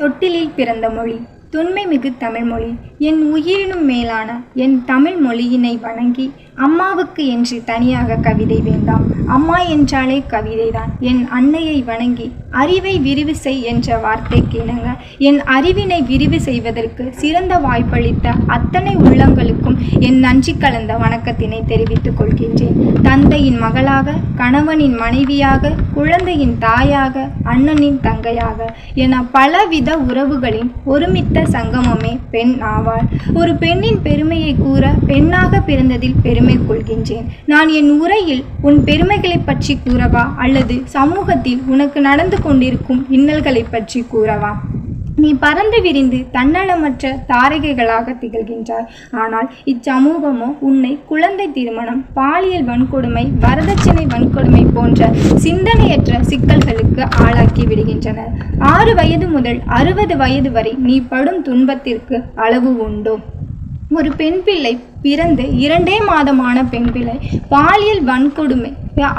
தொட்டிலில் பிறந்த மொழி. தொன்மை மிகு தமிழ்மொழி. என் உயிரினும் மேலான என் தமிழ் மொழியினை வணங்கி அம்மாவுக்கு என்று தனியாக கவிதை வேண்டாம். அம்மா என்றாலே கவிதைதான். என் அன்னையை வணங்கி அறிவை விரிவு செய் என்ற வார்த்தைக்கு இணங்க என் அறிவினை விரிவு செய்வதற்கு சிறந்த வாய்ப்பளித்த அத்தனை உள்ளங்களுக்கும் என் நன்றி கலந்த வணக்கத்தினை தெரிவித்துக் கொள்கின்றேன். தந்தையின் மகளாக கணவனின் மனைவியாக குழந்தையின் தாயாக அண்ணனின் தங்கையாக என பலவித உறவுகளின் ஒருமித்த சங்கமமே பெண் ஆவாள். ஒரு பெண்ணின் பெருமையை கூற பெண்ணாக பிறந்ததில் பெரும் கொள்கின்றேன். நான் என் உரையில் உன் பெருமைகளை பற்றி கூறவா? அல்லது சமூகத்தில் உனக்கு நடந்து கொண்டிருக்கும் இன்னல்களை பற்றி கூறவா? நீ பறந்து விரிந்து தன்னலமற்ற தாரகைகளாக திகழ்கின்றாய். ஆனால் இச்சமூகமோ உன்னை குழந்தை திருமணம் பாலியல் வன்கொடுமை வரதட்சணை வன்கொடுமை போன்ற சிந்தனையற்ற சிக்கல்களுக்கு ஆளாக்கி விடுகின்றனர் ஆறு வயது முதல் அறுபது வயது வரை நீ படும் துன்பத்திற்கு அளவு உண்டோ? ஒரு பெண் பிள்ளை பிறந்து இரண்டே மாதமான பெண் பிள்ளை பாலியல் வன்கொடுமை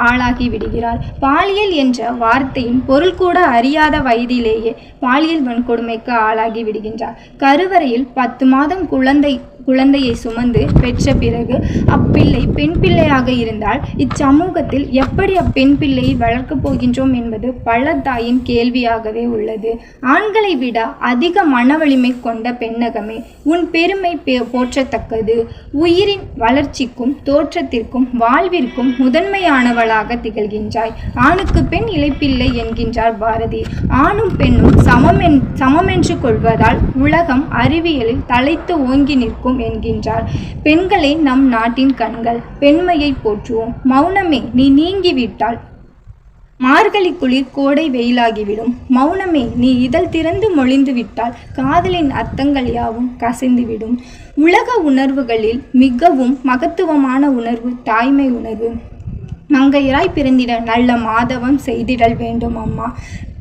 ஆளாகி விடுகிறார் பாலியல் என்ற வார்த்தையின் பொருள் கூட அறியாத வயதிலேயே பாலியல் வன்கொடுமைக்கு ஆளாகி விடுகின்றார். கருவறையில் பத்து மாதம் குழந்தை குழந்தையை சுமந்து பெற்ற பிறகு அப்பிள்ளை பெண் பிள்ளையாக இருந்தால் இச்சமூகத்தில் எப்படி அப்பெண் பிள்ளையை வளர்க்கப் போகின்றோம் என்பது பல தாயின் கேள்வியாகவே உள்ளது. ஆண்களை விட அதிக மன வலிமை கொண்ட பெண்ணகமே உன் பெருமை பே- போற்றத்தக்கது. உயிரின் வளர்ச்சிக்கும் தோற்றத்திற்கும் வாழ்விற்கும் முதன்மையானவளாக திகழ்கின்றாய். ஆணுக்கு பெண் இழைப்பில்லை என்கின்றார் பாரதி. ஆணும் பெண்ணும் சமம் என் சமமென்று கொள்வதால் உலகம் அறிவியலில் தலைத்து ஓங்கி நிற்கும் இருக்கும் என்கின்றார். பெண்களே நம் நாட்டின் கண்கள் பெண்மையை போற்றுவோம். மௌனமே நீ நீங்கிவிட்டால். மார்கழி குளிர் கோடை வெயிலாகிவிடும். மௌனமே நீ இதழ் திறந்து மொழிந்து விட்டால் காதலின் அர்த்தங்கள் யாவும் கசிந்துவிடும். உலக உணர்வுகளில் மிகவும் மகத்துவமான உணர்வு தாய்மை உணர்வு. மங்கையராய் பிறந்திட நல்ல மாதவம் செய்திடல் வேண்டும் அம்மா.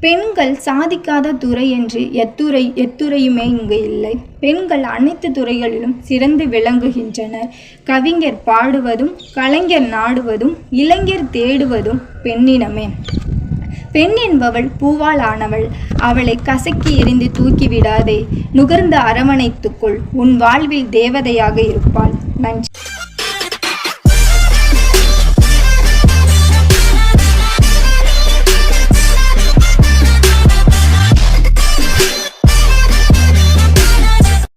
பெண்கள் சாதிக்காத துறை என்று எத்துறை எத்துறையுமே இங்கு இல்லை. பெண்கள் அனைத்து துறைகளிலும் சிறந்து விளங்குகின்றனர். கவிஞர் பாடுவதும் கலைஞர் நாடுவதும் இளைஞர் தேடுவதும் பெண்ணினமே. பெண் என்பவள் பூவால் ஆனவள் அவளை கசக்கி எறிந்து தூக்கி விடாதே. நுகர்ந்து அரவணைத்துக்கொள் உன் வாழ்வில் தேவதையாக இருப்பாள். நன்றி.